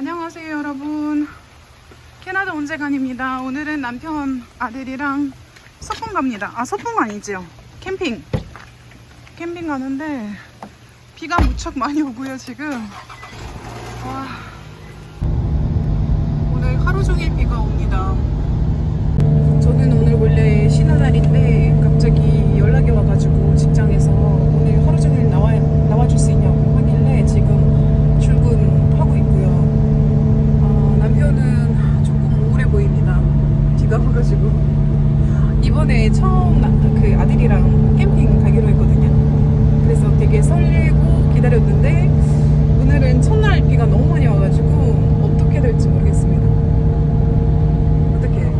안녕하세요 여러분. 캐나다 온재간입니다. 오늘은 남편 아들이랑 서풍 갑니다. 아 서풍 아니죠 캠핑. 캠핑 가는데 비가 무척 많이 오고요 지금 와 오늘 하루 종일 비가 옵니다 저는 오늘 원래 쉬는 날인데 갑자기 연락이 와가지고 직장에서 오늘 하루 종일 나와, 나와줄 수 있냐고 하길래 지금 출근하고 있고요. 아, 남편은 조금 우울해 보입니다. 비가 와가지고. 이번에 처음 나- 그 아들이랑 캠핑 가기로 했거든요. 그래서 되게 설레고 기다렸는데 오늘은 첫날 비가 너무 많이 와가지고 어떻게 될지 모르겠습니다. 어떻게?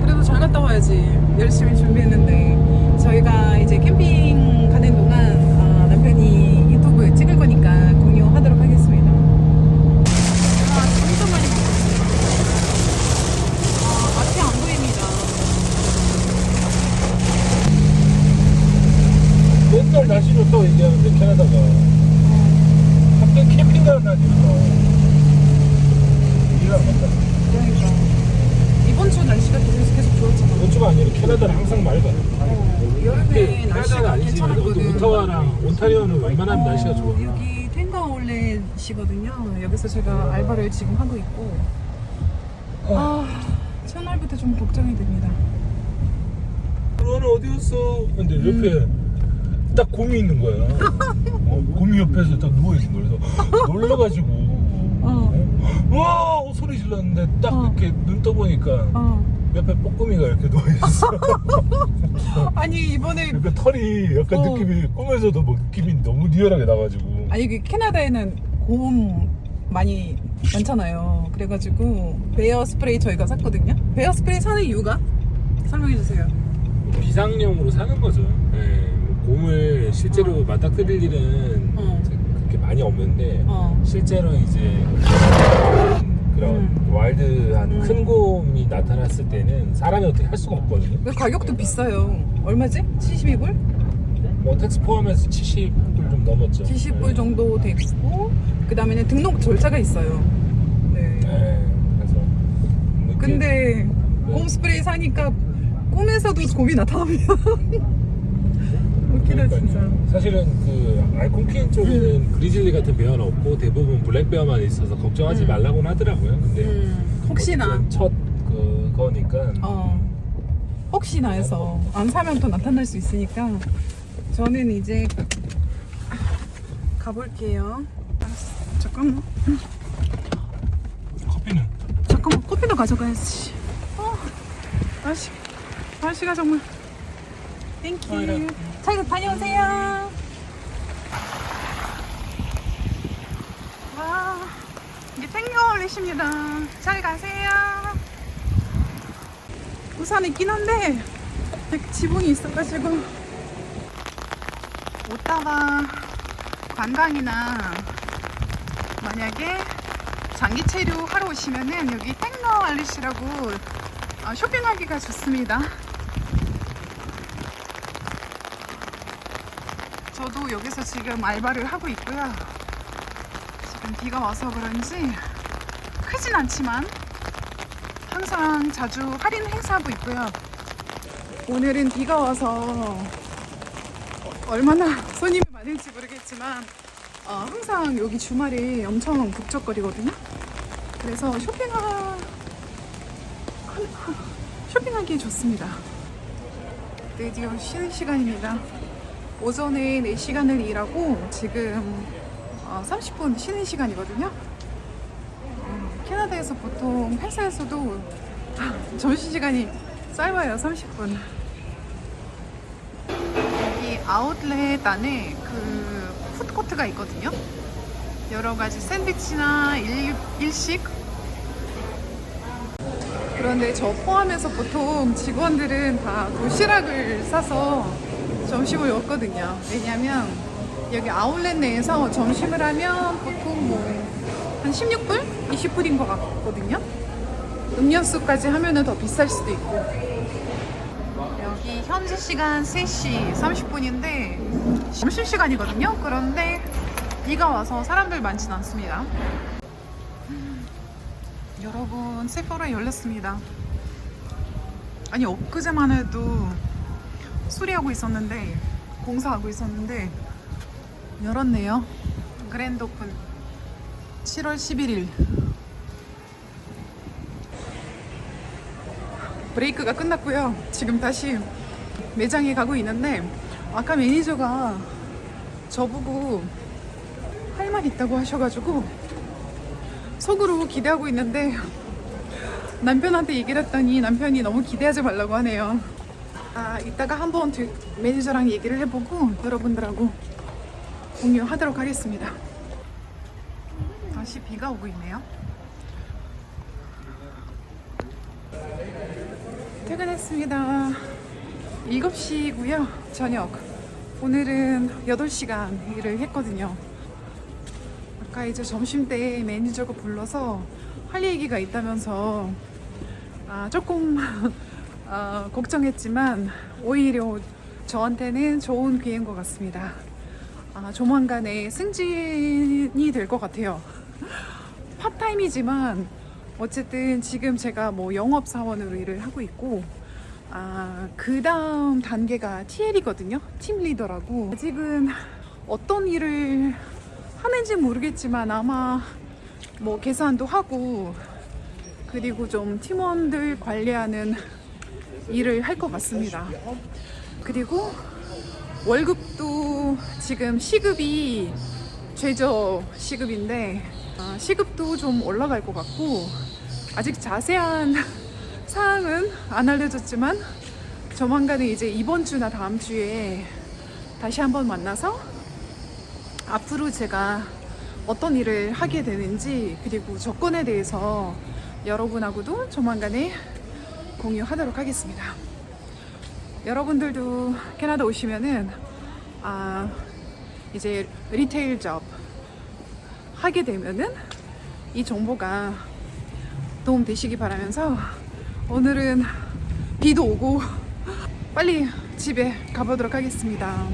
그래도 잘 갔다 와야지. 열심히 준비했는데 저희가 이제 캠핑 가는 동안 아, 남편이 유튜브 찍을 거니까 공유하도록 하겠습니다. 아, 진짜 많이 먹었어요. 아, 앞이 안 보입니다. 맨날 날씨 좋다고 얘기하는데 캐나다가 갑자기 캠핑 가는 날이 있어 이해가 안 간다 그러니까 이번 주 날씨가 계속 계속 좋았잖아. 이번 주가 아니라 캐나다는 항상 맑아 어, 여름에 날씨가 괜찮았거든. 오타와랑 온타리오는 웬만하면 어, 날씨가 좋아 여기 텐가올렛이거든요. 여기서 제가 알바를 지금 하고 있고. 아, 첫날부터 좀 걱정이 됩니다. 너는 어디였어? 근데 옆에 딱 곰이 있는 거야 어, 곰이 옆에서 딱 누워 있는 거야 그래서 놀라가지고 어, 어? 와 소리 질렀는데 딱 어. 이렇게 눈 떠보니까 어. 옆에 뽀꾸미가 이렇게 누워 있어 아니 이번에 약간 털이 약간 어. 느낌이 꿈에서도 뭐 느낌이 너무 리얼하게 나가지고 아니 그 캐나다에는 곰 많이 많잖아요. 그래가지고 베어 스프레이 저희가 샀거든요. 베어 스프레이 사는 이유가 설명해 주세요. 비상용으로 사는 거죠. 네, 실제로 맞닥뜨릴 일은 어. 이제 그렇게 많이 없는데 어. 실제로 이제 그런 음. 와일드한 음. 큰 곰이 나타났을 때는 사람이 어떻게 할 수가 없거든요. 그 가격도 비싸요. 얼마지? 72불? 뭐 텍스 포함해서 70불 좀 넘었죠. 70불 네. 정도 되고 그 다음에는 등록 절차가 있어요. 네. 네, 그래서 근데 곰 스프레이 사니까 꿈에서도 곰이 나타나면 그러니까요. 진짜. 사실은 그 알콘킨 쪽에는 그리즐리 같은 베어는 없고 대부분 블랙베어만 있어서 걱정하지 음. 말라고는 하더라고요. 근데 음, 혹시나 어쨌든 첫 그거니까 어 혹시나 해서 안 사면 또 나타날 수 있으니까 저는 이제 가볼게요. 알았어. 잠깐만. 커피는 잠깐만 커피도 가져가야지. 어, 날씨 날씨가 정말. 땡큐. 잘 다녀오세요. 와 이게 탱겨올리십니다. 잘 가세요. 우산 있긴 한데 지붕이 있어가지고 오다가 관광이나 만약에 장기 체류 하러 오시면은 여기 탱거 알리시라고 어, 쇼핑하기가 좋습니다. 저도 여기서 지금 알바를 하고 있고요. 지금 비가 와서 그런지 크진 않지만 항상 자주 할인 행사하고 있고요. 오늘은 비가 와서 얼마나 손님이 많을지 모르겠지만 어, 항상 여기 주말에 엄청 북적거리거든요. 그래서 쇼핑하 쇼핑하기 좋습니다. 드디어 쉬는 시간입니다. 오전에 4시간을 일하고 지금 어, 30분 쉬는 시간이거든요. 음, 캐나다에서 보통 회사에서도 점심시간이 짧아요. 30분. 여기 아웃렛 안에 그 푸드코트가 있거든요. 여러 가지 샌드위치나 일, 일식 그런데 저 포함해서 보통 직원들은 다 도시락을 싸서 점심을 먹거든요. 왜냐면 여기 아울렛 내에서 점심을 하면 보통 뭐 한 16불? 20불인 것 같거든요. 음료수까지 하면은 더 비쌀 수도 있고. 여기 현지 시간 3시 30분인데 점심 시간이거든요. 그런데 비가 와서 사람들 많진 않습니다. 여러분 세포라 열렸습니다. 아니 엊그제만 해도 수리하고 있었는데 공사하고 있었는데 열었네요. 그랜드 오픈 7월 11일 브레이크가 끝났고요. 지금 다시 매장에 가고 있는데 아까 매니저가 저보고 할 말 있다고 하셔가지고 속으로 기대하고 있는데 남편한테 얘기를 했더니 남편이 너무 기대하지 말라고 하네요. 아 이따가 한번 뒤- 매니저랑 얘기를 해보고 여러분들하고 공유하도록 하겠습니다. 다시 비가 오고 있네요. 퇴근했습니다. 7시고요. 저녁. 오늘은 8시간 일을 했거든요. 아까 이제 점심 때 매니저가 불러서 할 얘기가 있다면서 아, 조금 아, 걱정했지만 오히려 저한테는 좋은 기회인 것 같습니다. 아, 조만간에 승진이 될 것 같아요. 팟타임이지만 어쨌든 지금 제가 뭐 영업 사원으로 일을 하고 있고 아, 그 다음 단계가 TL이거든요. 팀 리더라고. 아직은 어떤 일을 하는지 모르겠지만 아마 뭐 계산도 하고 그리고 좀 팀원들 관리하는 일을 할 것 같습니다. 그리고 월급도 지금 시급이 최저 시급인데 아, 시급도 좀 올라갈 것 같고 아직 자세한 사항은 안 알려줬지만 조만간에 이제 이번 주나 다음 주에 다시 한번 만나서 앞으로 제가 어떤 일을 하게 되는지 그리고 조건에 대해서 여러분하고도 조만간에 공유하도록 하겠습니다. 여러분들도 캐나다 오시면은 아 이제 리테일 잡 하게 되면은 이 정보가 도움 되시기 바라면서 오늘은 비도 오고 빨리 집에 가보도록 하겠습니다.